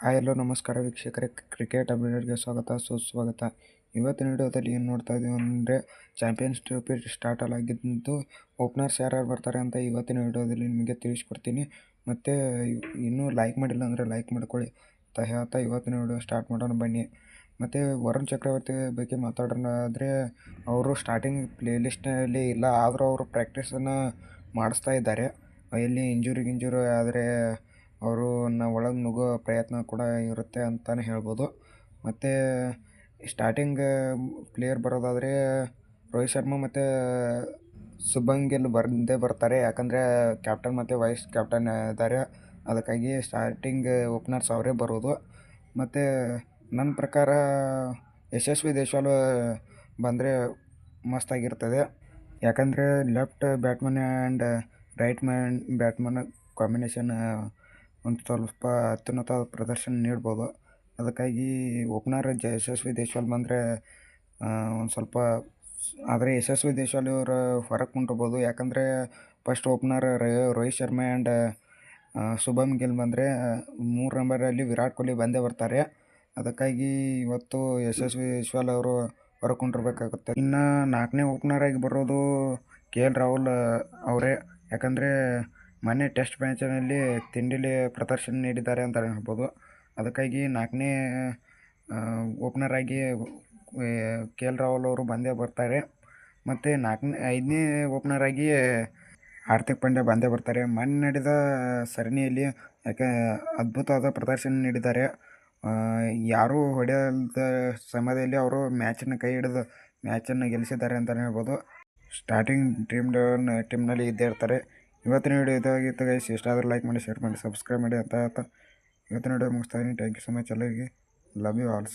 Hi, ಎಲ್ಲೋ ನಮಸ್ಕಾರ ವೀಕ್ಷಕರೇ. Cricket ಅಪ್ಡೇಟ್ಗೆ ಸ್ವಾಗತ ಸುಸ್ವಾಗತ ಇವತ್ತಿನ ವಿಡಿಯೋದಲ್ಲಿ ಏನು ನೋಡ್ತಾ ಇದ್ದೀವಿ ಅಂದರೆ ಚಾಂಪಿಯನ್ಸ್ ಟ್ರೋಫಿ ಸ್ಟಾರ್ಟ್ ಆಗಿದ್ದು ಓಪನರ್ಸ್ ಯಾರ್ಯಾರು ಬರ್ತಾರೆ ಅಂತ ಇವತ್ತಿನ ವಿಡಿಯೋದಲ್ಲಿ ನಿಮಗೆ ತಿಳಿಸ್ಕೊಡ್ತೀನಿ. ಮತ್ತು ಇನ್ನೂ ಲೈಕ್ ಮಾಡಿಲ್ಲ ಅಂದರೆ ಲೈಕ್ ಮಾಡ್ಕೊಳ್ಳಿ. ಅಂತ ಇವತ್ತಿನ ವಿಡಿಯೋ ಸ್ಟಾರ್ಟ್ ಮಾಡೋಣ, ಬನ್ನಿ. ಮತ್ತು ವರುಣ್ ಚಕ್ರವರ್ತಿ ಬಗ್ಗೆ ಮಾತಾಡೋಣ ಆದರೆ ಅವರು ಸ್ಟಾರ್ಟಿಂಗ್ ಪ್ಲೇ ಲಿಸ್ಟ್ನಲ್ಲಿ ಇಲ್ಲ, ಆದರೂ ಅವರು ಪ್ರಾಕ್ಟೀಸನ್ನು ಮಾಡಿಸ್ತಾ ಇದ್ದಾರೆ. ಎಲ್ಲಿ ಇಂಜುರಿ ಗಿಂಜುರಿ ಆದರೆ ಅವರು ಒಳಗೆ ನುಗ್ಗೋ ಪ್ರಯತ್ನ ಕೂಡ ಇರುತ್ತೆ ಅಂತಲೇ ಹೇಳ್ಬೋದು. ಮತ್ತು ಸ್ಟಾರ್ಟಿಂಗ್ ಪ್ಲೇಯರ್ ಬರೋದಾದರೆ ರೋಹಿತ್ ಶರ್ಮಾ ಮತ್ತು ಶುಭನ್ ಗಿಲ್ ಬಂದೇ ಬರ್ತಾರೆ. ಯಾಕಂದರೆ ಕ್ಯಾಪ್ಟನ್ ಮತ್ತು ವೈಸ್ ಕ್ಯಾಪ್ಟನ್ ಇದ್ದಾರೆ. ಅದಕ್ಕಾಗಿ ಸ್ಟಾರ್ಟಿಂಗ್ ಓಪನರ್ಸ್ ಅವರೇ ಬರೋದು. ಮತ್ತು ನನ್ನ ಪ್ರಕಾರ ಯಶಸ್ವಿ ಜೈಸ್ವಾಲ್ ಬಂದರೆ ಮಸ್ತಾಗಿರ್ತದೆ ಯಾಕಂದರೆ left batsman and right man batsman combination ಒಂದು ಸ್ವಲ್ಪ ಅತ್ಯುನ್ನತ ಪ್ರದರ್ಶನ ನೀಡ್ಬೋದು. ಅದಕ್ಕಾಗಿ ಓಪನರ್ ಜ, ಯಶಸ್ವಿ ದೇಶ್ವಾಲ್ ಬಂದರೆ ಒಂದು ಸ್ವಲ್ಪ ಆದರೆ ಯಶಸ್ವಿ ದೇಶ್ವಾಲಿ ಇವರು ಹೊರಗೆ ಕುಂಟಿರ್ಬೋದು ಯಾಕಂದರೆ first opener Rohit Sharma and Shubman Gill ಬಂದರೆ ಮೂರು ನಂಬರಲ್ಲಿ ವಿರಾಟ್ ಕೊಹ್ಲಿ ಬಂದೇ ಬರ್ತಾರೆ. ಅದಕ್ಕಾಗಿ ಇವತ್ತು ಯಶಸ್ವಿ ದೇಶ್ವಾಲ್ ಅವರು ಹೊರಕೊಂಡಿರ್ಬೇಕಾಗುತ್ತೆ ಇನ್ನು ನಾಲ್ಕನೇ ಓಪನರಾಗಿ ಬರೋದು ಕೆ ಎಲ್ ರಾಹುಲ್ ಅವರೇ. ಯಾಕಂದರೆ ಮೊನ್ನೆ ಟೆಸ್ಟ್ ಮ್ಯಾಚಿನಲ್ಲಿ ತಿಂಡಿಲಿ ಪ್ರದರ್ಶನ ನೀಡಿದ್ದಾರೆ ಅಂತ ಹೇಳ್ಬೋದು. ಅದಕ್ಕಾಗಿ ನಾಲ್ಕನೇ ಓಪನರ್ ಆಗಿ ಕೆ ಎಲ್ ರಾಹುಲ್ ಅವರು ಬಂದೇ ಬರ್ತಾರೆ. ಮತ್ತು ನಾಲ್ಕನೇ, ಐದನೇ ಓಪನರ್ ಆಗಿ ಹಾರ್ದಿಕ್ ಪಾಂಡ್ಯ ಬಂದೇ ಬರ್ತಾರೆ. ಮೊನ್ನೆ ನಡೆದ ಸರಣಿಯಲ್ಲಿ ಯಾಕೆ, ಅದ್ಭುತವಾದ ಪ್ರದರ್ಶನ ನೀಡಿದ್ದಾರೆ. ಯಾರೂ ಹೊಡೆಯದ ಸಮಯದಲ್ಲಿ ಅವರು ಮ್ಯಾಚನ್ನು ಕೈ ಹಿಡಿದು ಮ್ಯಾಚನ್ನು ಗೆಲ್ಲಿಸಿದ್ದಾರೆ ಅಂತಲೇ ಹೇಳ್ಬೋದು. ಸ್ಟಾರ್ಟಿಂಗ್ ಟೀಮ್ ಟೀಮ್ನಲ್ಲಿ ಇದ್ದೇ ಇರ್ತಾರೆ. ಇವತ್ತಿನ ವಿಡಿಯೋ ಇದಾಗಿತ್ತು ಗೈಸ್ ಇಷ್ಟ ಆದರೆ ಲೈಕ್ ಮಾಡಿ ಶೇರ್ ಮಾಡಿ ಸಬ್ಸ್ಕ್ರೈಬ್ ಮಾಡಿ ಅಂತ ಇವತ್ತಿನ ವಿಡಿಯೋ ಮುಗಿಸ್ತಾ ಇದ್ದೀನಿ. ಥ್ಯಾಂಕ್ ಯು ಸೊ ಮಚ್ ಎಲ್ಲರಿಗೆ. Love you all